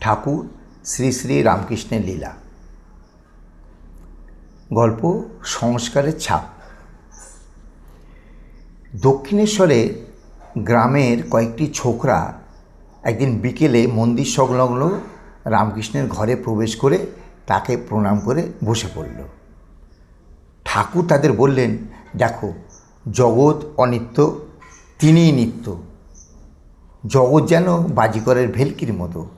ঠাকুর শ্রী শ্রী রামকৃষ্ণের লীলা। গল্প সংস্কারের ছাপ। দক্ষিণেশ্বরে গ্রামের কয়েকটি ছোকরা একদিন বিকেলে মন্দির সংলগ্ন রামকৃষ্ণের ঘরে প্রবেশ করে তাকে প্রণাম করে বসে পড়ল। ঠাকুর তাদের বললেন, দেখো, জগৎ অনিত্য, তিনিই নিত্য। জগৎ যেন বাজিকরের ভেলকির মতো।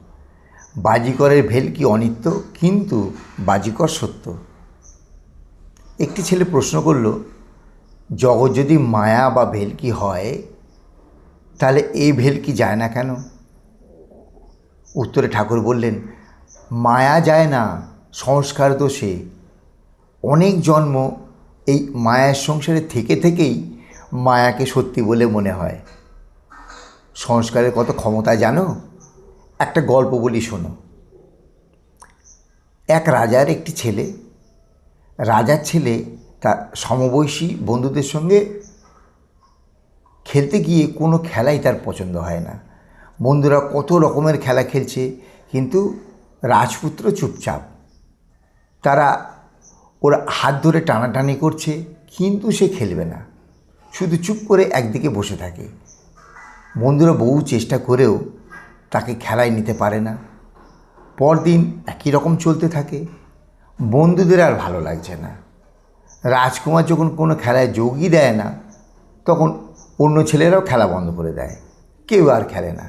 বাজিকরের ভেলকি অনিত্য? কিন্তু বাজিকর সত্য। একটি ছেলে প্রশ্ন করল, জগৎ যদি মায়া বা ভেলকি হয়, তাহলে এই ভেলকি যায় না কেন? উত্তরে ঠাকুর বললেন, মায়া যায় না, সংস্কার দোষে। অনেক জন্ম এই মায়ার সংসারে থেকে থেকেই মায়াকে সত্যি বলে মনে হয়। সংস্কারের কত ক্ষমতা জানো? একটা গল্প বলি, শোনো। এক রাজার একটি ছেলে, রাজার ছেলে তার সমবয়সী বন্ধুদের সঙ্গে খেলতে গিয়ে কোনো খেলাই তার পছন্দ হয় না। বন্ধুরা কত রকমের খেলা খেলছে, কিন্তু রাজপুত্র চুপচাপ। তারা ওরা হাত ধরে টানাটানি করছে, কিন্তু সে খেলবে না। শুধু চুপ করে একদিকে বসে থাকে। বন্ধুরা বহু চেষ্টা করেও তাকে খেলায় নিতে পারে না। পরদিন একই রকম চলতে থাকে। বন্ধুদের আর ভালো লাগছে না। রাজকুমার যখন কোনো খেলায় যোগই দেয় না, তখন অন্য ছেলেরাও খেলা বন্ধ করে দেয়। কেউ আর খেলে না।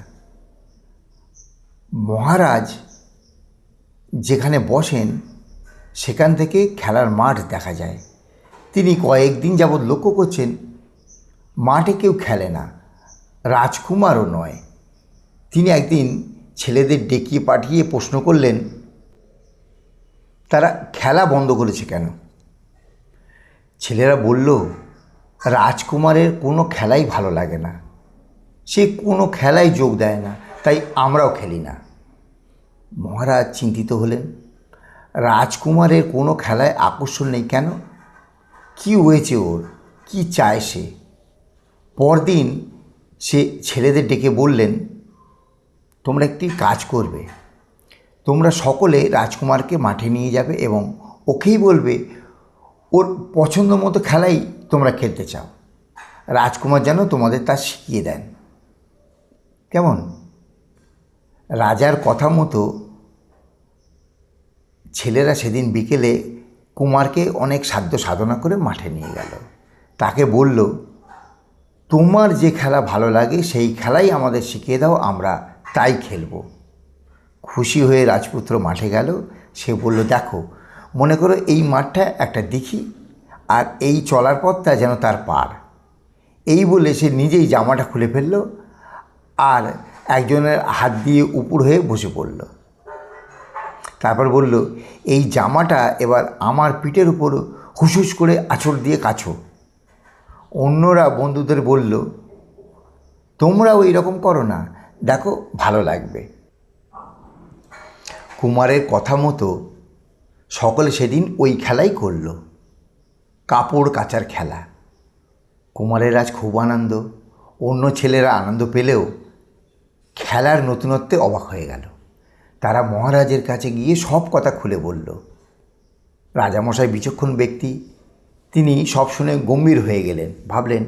মহারাজ যেখানে বসেন, সেখান থেকে খেলার মাঠ দেখা যায়। তিনি কয়েকদিন যাবৎ লক্ষ্য করছেন, মাঠে কেউ খেলে না। রাজকুমারও নয়। তিনি একদিন ছেলেদের ডেকিয়ে পাঠিয়ে প্রশ্ন করলেন, তারা খেলা বন্ধ করেছে কেন? ছেলেরা বলল, রাজকুমারের কোনো খেলাই ভালো লাগে না। সে কোনো খেলায় যোগ দেয় না, তাই আমরাও খেলি না। মহারাজ চিন্তিত হলেন, রাজকুমারের কোনো খেলায় আকর্ষণ নেই কেন? কি হয়েছে ওর? কি চায় সে? পরদিন সে ছেলেদের ডেকে বললেন তোমরা একটি কাজ করবে। তোমরা সকলে রাজকুমারকে মাঠে নিয়ে যাবে এবং ওকেই বলবে, ওর পছন্দ মতো খেলাই তোমরা খেলতে চাও। রাজকুমার যেন তোমাদের তা শিখিয়ে দেন। কেমন? রাজার কথা মতো ছেলেরা সেদিন বিকেলে কুমারকে অনেক সাধ্য সাধনা করে মাঠে নিয়ে গেল। তাকে বলল, তোমার যে খেলা ভালো লাগে, সেই খেলাই আমাদের শিখিয়ে দাও, আমরা তাই খেলব। খুশি হয়ে রাজপুত্র মাঠে গেল। সে বলল, দেখো, মনে করো এই মাঠটা একটা দিঘি, আর এই চলার পথটা যেন তার পার। এই বলে সে নিজেই জামাটা খুলে ফেলল আর একজনের হাত দিয়ে উপর হয়ে বসে পড়ল। তারপর বলল, এই জামাটা এবার আমার পিঠের উপর হুসুস করে আঁচড় দিয়ে কাছো। অন্যরা বন্ধুদের বলল, তোমরাও এইরকম করো না। দেখো, ভালো লাগবে। কুমারের কথা মতো সকলে সেদিন ওই খেলাই করল। কাপড় কাচার খেলা। কুমারের আজ খুব আনন্দ। অন্য ছেলেরা আনন্দ পেলেও খেলার নতুনত্বে অবাক হয়ে গেল। তারা মহারাজের কাছে গিয়ে সব কথা খুলে বলল। রাজামশাই বিচক্ষণ ব্যক্তি। তিনি সব শুনে গম্ভীর হয়ে গেলেন। ভাবলেন,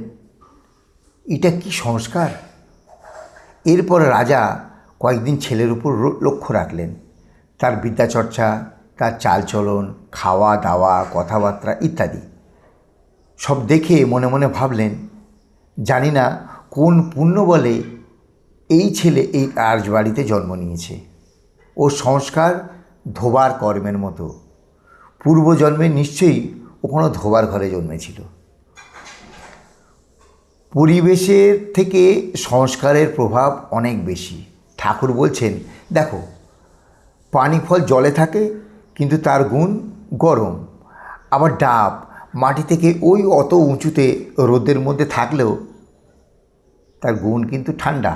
এটা কি সংস্কার? এরপর রাজা কয়েকদিন ছেলের উপর লক্ষ্য রাখলেন। তার বিদ্যাচর্চা, তার চালচলন খাওয়া দাওয়া কথাবার্তা ইত্যাদি। সব দেখে মনে মনে ভাবলেন, জানি না কোন পুণ্য বলে এই ছেলে এই রাজবাড়িতে জন্ম নিয়েছে। ও সংস্কার ধোবার কর্মের মতো। পূর্বজন্মে নিশ্চয়ই ও কোনো ধোবার ঘরে জন্মেছিল। পরিবেশের থেকে সংস্কারের প্রভাব অনেক বেশি। ঠাকুর বলছেন, দেখো পানি ফল জলে থাকে, কিন্তু তার গুণ গরম। আবার ডাব মাটি থেকে ওই অত উঁচুতে রোদের মধ্যে থাকলেও তার গুণ কিন্তু ঠান্ডা।